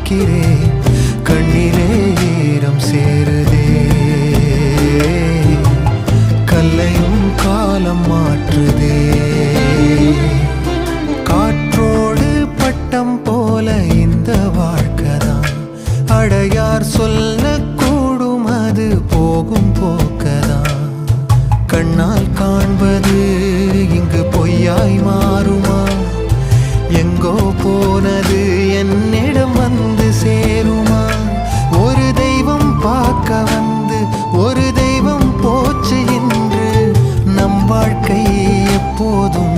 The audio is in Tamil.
பார்க்கிறேன் கண்ணிலே ஈரம் சேருதே. கல்லையும் காலம் மாற்றுதே. காற்றோடு பட்டம் போல இந்த வாழ்க்கைதான். அடையார் சொல்லக்கூடும் அது போகும் போக்கதான். கண்ணால் காண்பது இங்கு பொய்யாய் மா 不懂